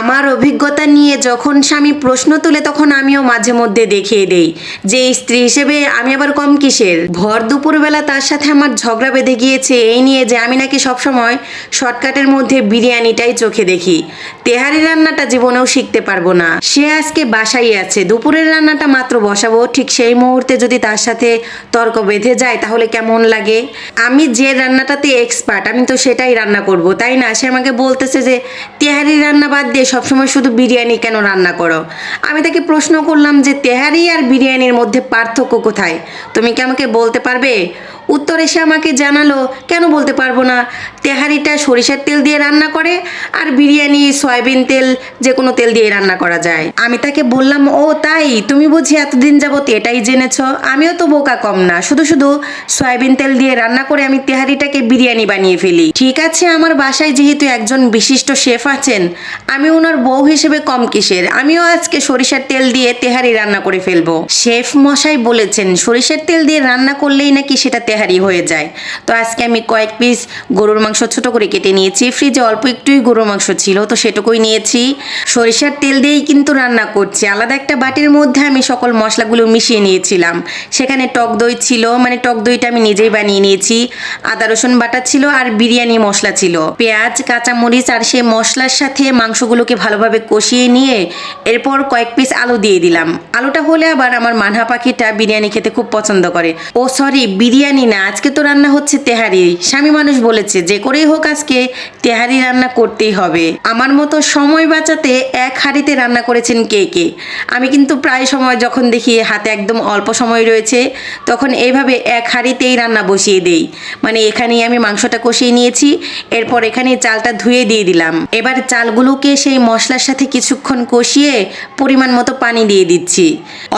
আমার অভিজ্ঞতা নিয়ে যখন স্বামী প্রশ্ন তুলে, তখন আমিও মাঝে মধ্যে দেখিয়ে দেই যে স্ত্রী হিসেবে আমি আবার কম কিসের? ভর দুপুরবেলা তার সাথে আমার ঝগড়া বেঁধে গিয়েছে এই নিয়ে যে আমি নাকি সবসময় শর্টকাটের মধ্যে বিরিয়ানিটাই চোখে দেখি। তেহারি রান্নাটা জীবনেও শিখতে পারব না। সে আজকে বাসাই আছে। দুপুরের রান্নাটা মাত্র বসাবো। ঠিক সেই মুহূর্তে যদি তার সাথে তর্ক বেঁধে যায়, তাহলে কেমন লাগে? আমি যে রান্নাটাতে এক্সপার্ট আমি তো সেটাই রান্না করব, তাই না? সে আমাকে বলতেছে যে তেহারি রান্না বাদ দিয়ে সবসময় শুধু বিরিয়ানি কেন রান্না করো? আমি তাকে প্রশ্ন করলাম যে তেহারি আর বিরিয়ানির মধ্যে পার্থক্য কোথায়? তুমি কি আমাকে বলতে পারবে? উত্তর এসে আমাকে জানালো, কেন বলতে পারব না? তেহারিটা সরিষার তেল দিয়ে রান্না করে আর বিরিয়ানি, সয়াবিন তেল, যে কোনো তেল দিয়ে রান্না করা যায়। আমি তাকে বললাম, ও, তাই? তুমি বুঝি এতদিন যাবত এটাই জেনেছ? আমিও তো বোকা কম না। শুধু শুধু সয়াবিন তেল দিয়ে রান্না করে আমি তেহারিটাকে বিরিয়ানি বানিয়ে ফেলি। ঠিক আছে, আমার বাসায় যেহেতু একজন বিশিষ্ট শেফ আছেন, আমি ওনার বউ হিসেবে কম কিসের? আমিও আজকে সরিষার তেল দিয়ে তেহারি রান্না করে ফেলব। শেফ মশাই বলেছেন, সরিষার তেল দিয়ে রান্না করলেই নাকি সেটা তেহারি হয়ে যায়। তো আজকে আমি কয়েক পিস গরুর মাংস ছোট করে কেটে নিয়েছি। ফ্রিজে অল্প একটুই গরুর মাংস ছিল, তো সেটুকুই নিয়েছি। সরিষার তেল দিয়েই কিন্তু রান্না করছি। আলাদা একটা বাটির মধ্যে আমি সকল মশলাগুলো মিশিয়ে নিয়েছিলাম। সেখানে টক দই ছিল মানে টক দইটা আমি নিজেই বানিয়ে নিয়েছি। আদা, রসুন বাটা ছিল আর বিরিয়ানি মশলা ছিল। পেঁয়াজ, কাঁচামরিচ আর সেই মশলার সাথে মাংসগুলোকে ভালোভাবে কষিয়ে নিয়ে এরপর কয়েক পিস আলু দিয়ে দিলাম। আলুটা হলে আবার আমার মানহা পাখিটা বিরিয়ানি খেতে খুব পছন্দ করে। ও সরি বিরিয়ানি না, আজকে তো রান্না হচ্ছে তেহারি। স্বামী মানুষ বলেছে, যে করেই হোক আজকে তেহারি রান্না করতেই হবে। আমার মতো সময় বাঁচাতে এক হাঁড়িতে রান্না করেছেন কে কে? আমি কিন্তু প্রায় সময় যখন দেখি হাতে একদম অল্প সময় রয়েছে, তখন এইভাবে এক হাঁড়িতেই রান্না বসিয়ে দেই। মানে এখানেই আমি মাংসটা কষিয়ে নিয়েছি, এরপর এখানে চালটা ধুয়ে দিয়ে দিলাম। এবার চালগুলোকে সেই মশলার সাথে কিছুক্ষণ কষিয়ে পরিমাণ মতো পানি দিয়ে দিচ্ছি।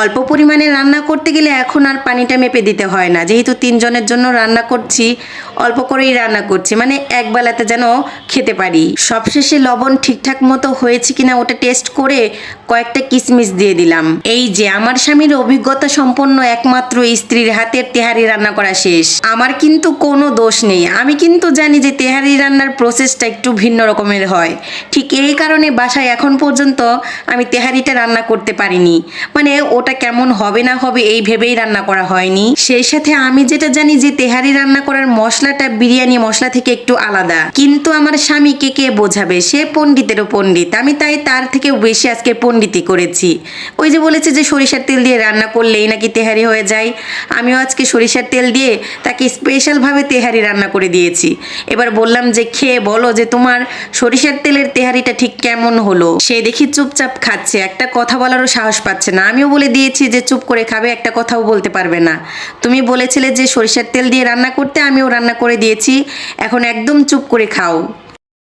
অল্প পরিমাণে রান্না করতে গেলে এখন আর পানিটা মেপে দিতে হয় না, যেহেতু তিনজনের জন্য রান্না করছি, অল্প করেই রান্না করছি মানে এক বেলাতে যেন খেতে পারি। সবশেষে লবণ ঠিকঠাক মতো হয়েছে কিনা ওটা টেস্ট করে কয়েকটা কিশমিশ দিয়ে দিলাম। এই যে, আমার স্বামীর অভিজ্ঞতা সম্পন্ন একমাত্র স্ত্রীর হাতের তেহারি রান্না করা শেষ। আমার কিন্তু কোনো দোষ নেই। আমি কিন্তু জানি যে তেহারি রান্নার প্রসেসটা একটু ভিন্ন রকমের হয়। ঠিক এই কারণে বাসায় এখন পর্যন্ত আমি তেহারিটা রান্না করতে পারিনি। মানে ওটা কেমন হবে না হবে এই ভেবেই রান্না করা হয়নি। সেই সাথে আমি যেটা জানি যে তেহারি রান্না করার মশলাটা বিরিয়ানি মশলা থেকে একটু আলাদা। কিন্তু আমার স্বামীকে কে বোঝাবে? সে পণ্ডিতেরও পণ্ডিত। আমি তাই তার থেকে বেশি আজকে পণ্ডিতি করেছি। ওই যে বলেছে যে সরিষার তেল দিয়ে রান্না করলেই নাকি তেহারি হয়ে যায়। আমিও আজকে সরিষার তেল দিয়ে তাকে স্পেশালভাবে তেহারি রান্না করে দিয়েছি। এবার বললাম যে, খেয়ে বলো যে তোমার সরিষার তেলের তেহারিটা ঠিক কেমন হলো? সে দেখি চুপচাপ খাচ্ছে। একটা কথা বলারও সাহস পাচ্ছে না। আমিও বলে দিয়েছি যে, চুপ করে খাবে, একটা কথাও বলতে পারবে না। তুমি বলেছিলে যে সরিষার তেল দিয়ে রান্না করতে আমিও রান্না করে দিয়েছি। এখন একদম চুপ করে খাও।